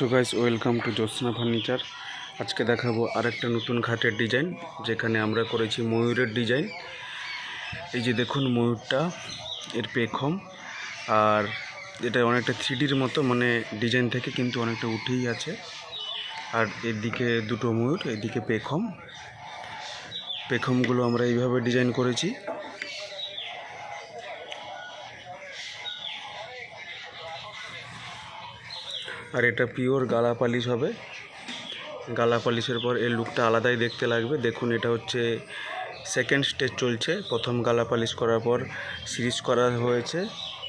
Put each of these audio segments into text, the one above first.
So guys, welcome to Jyotsna furniture. আজকে দেখাবো আরেকটা নতুন খাটের ডিজাইন, যেখানে আমরা করেছি ময়ূরের ডিজাইন। এই যে দেখুন ময়ূরটা, এর পেখম, আর এটা অনেকটা থ্রিডির মতো মানে ডিজাইন থেকে কিন্তু অনেকটা উঠেই আছে। আর এদিকে দুটো ময়ূর, এদিকে পেখম। পেখমগুলো আমরা এইভাবে ডিজাইন করেছি। আর এটা পিওর গালা পালিশ হবে। গালা পালিশের পর এর লুকটা আলাদাই দেখতে লাগবে। দেখুন, এটা হচ্ছে সেকেন্ড স্টেজ চলছে। প্রথম গালা পালিশ করার পর সিরিজ করা হয়েছে।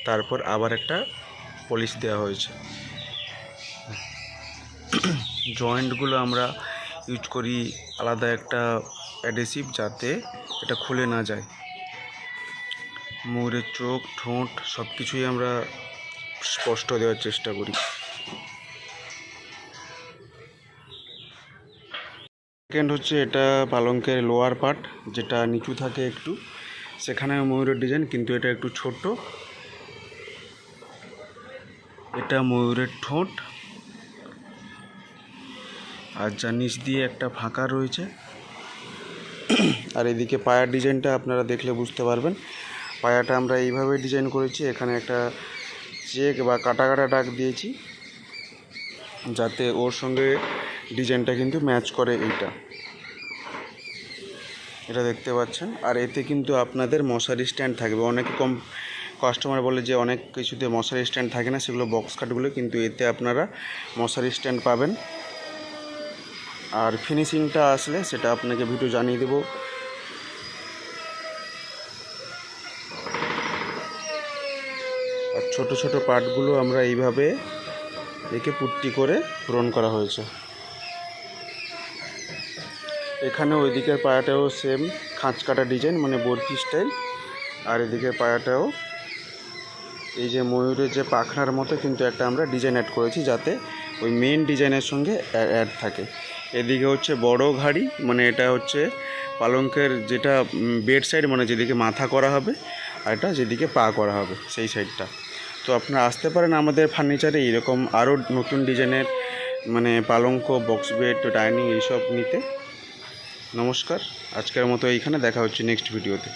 তারপর আবার একটা পলিশ দেওয়া হয়েছে। জয়েন্টগুলো আমরা ইউজ করি আলাদা একটা অ্যাডেসিভ যাতে এটা খুলে না যায়। ময়ূরের চোখ, ঠোঁট সব কিছুই আমরা স্পষ্ট দেওয়ার চেষ্টা করি। সেকেন্ড হচ্ছে এটা পালঙ্কের লোয়ার পার্ট যেটা নিচু থাকে একটু। সেখানে ময়ূরের ডিজাইন কিন্তু এটা একটু ছোট এটা ময়ূরের ঠোঁট। আর যা নিচ দিয়ে একটা ফাঁকা রয়েছে। আর এদিকে পায়ার ডিজাইনটা আপনারা দেখলে বুঝতে পারবেন। পায়াটা আমরা এইভাবে ডিজাইন করেছি, এখানে একটা চেক বা কাটা কাটা ডাক দিয়েছি। যাতে ওর সঙ্গে ডিজাইনটা কিন্তু ম্যাচ করে এইটা। এটা দেখতে পাচ্ছেন। আর এতে কিন্তু আপনাদের মশারি স্ট্যান্ড থাকবে। অনেক কম, কাস্টমার বলে যে অনেক কিছুতে মশারি স্ট্যান্ড থাকে না, সেগুলো বক্স কাটগুলো কিন্তু এতে আপনারা মশারি স্ট্যান্ড পাবেন। আর ফিনিশিংটা আসলে সেটা আপনাকে ভিডিও জানিয়ে দেবো। আর ছোট ছোট পার্টগুলো আমরা এইভাবে একে পুট্টি করে পূরণ করা হয়েছে। এখানে ওই দিকের পায়াটাও সেম খাঁচ কাটা ডিজাইন মানে বরফি স্টাইল আর এদিকের পায়াটাও এই যে ময়ূরের যে পাখনার মতো কিন্তু একটা আমরা ডিজাইন অ্যাড করেছি যাতে ওই মেন ডিজাইনের সঙ্গে অ্যাড থাকে। এদিকে হচ্ছে বড় ঘাড়ি মানে এটা হচ্ছে পালঙ্কের যেটা বেড সাইড মানে যেদিকে মাথা করা হবে, আর এটা যেদিকে পা করা হবে, সেই সাইডটা তো আপনারা আসতে পারেন আমাদের ফার্নিচারে এরকম আরও নতুন ডিজাইনের মানে পালঙ্ক বক্স বেড ডাইনিং এইসব নিতে। নমস্কার আজকের মতো এইখানে দেখা হচ্ছে নেক্সট ভিডিওতে